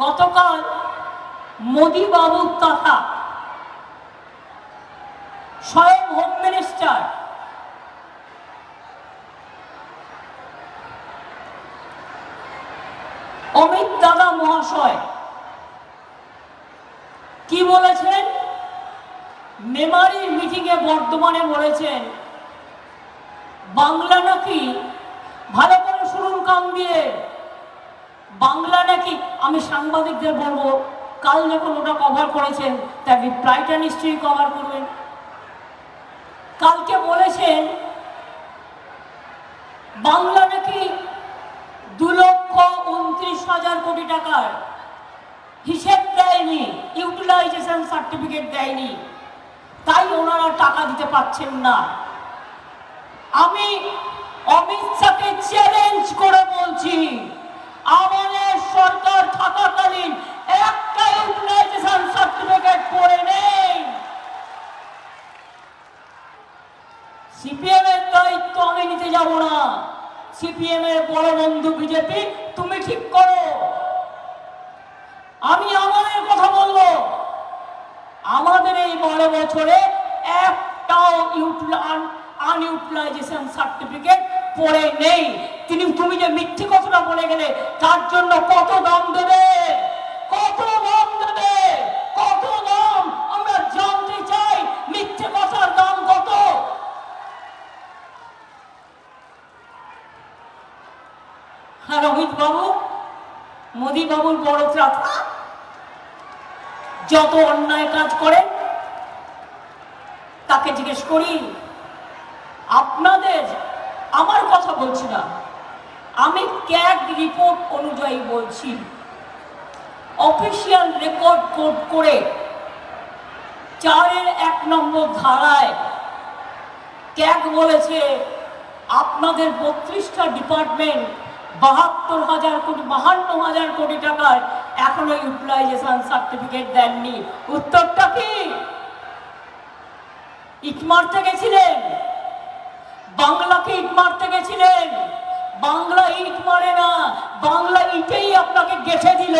গতকাল মোদি বাবুর তথা স্বয়ং হোম মিনিস্টার অমিত দাদা মহাশয় কি বলেছেন? মেমারির মিটিংয়ে বর্ধমানে বলেছেন, বাংলা নাকি ভালো করে শুনুন কাম দিয়ে। বাংলা নাকি আমি সাংবাদিকদের বলব, কাল যখন ওটা কভার করেছেন, তার রিপ্লাইটা নিশ্চয়ই কভার করবেন। কালকে বলেছেন, বাংলা নাকি দু লক্ষ উনত্রিশ হাজার কোটি টাকার হিসেব দেয়নি ইউটিলাইজেশন সার্টিফিকেট দেয়নি। তাই ওনারা টাকা দিতে পারছেন না। আমি অমিত শাহকে চ্যালেঞ্জ করে বলছি আমাদের সরকার থাকাকালীন একটা ইউটিলাইজেশন সার্টিফিকেট করে নেই দায়িত্ব আমি নিতে যাব না। সিপিএম এর বড় বন্ধু বিজেপি, তুমি ঠিক করো। আমি আমাদের কথা বলব। আমাদের এই বারো বছরে একটাও আনইউটিলাইজেশন সার্টিফিকেট পড়ে নেই। তিনি তুমি যে মিথ্যে কথাটা বলে গেলে, তার জন্য কত দাম দেবে কত দাম দেবে কত দাম আমরা জানতে চাই মিথ্যে কথার দাম কত হ্যাঁ রোহিত বাবু মোদি বাবুর বড় ত্রাতা যত অন্যায় কাজ করে, তাকে জিজ্ঞেস করি, আপনাদের, আমার কথা বলছি না। আমি ক্যাগ রিপোর্ট অনুযায়ী বলছি। অফিসিয়াল রেকর্ড কোড করে চারের এক নম্বর ধারায় ক্যাগ বলেছে, আপনাদের বত্রিশটা ডিপার্টমেন্ট বাহাত্তর হাজার কোটি, বাহান্ন হাজার কোটি টাকার এখনও ইউটিলাইজেশন সার্টিফিকেট দেননি। উত্তরটা কি? ইট মারতে গেছিলেন বাংলাকে ইট মারতে গেছিলেন বাংলা ইট মারে না, বাংলা ইটেই আপনাকে গেছে দিল।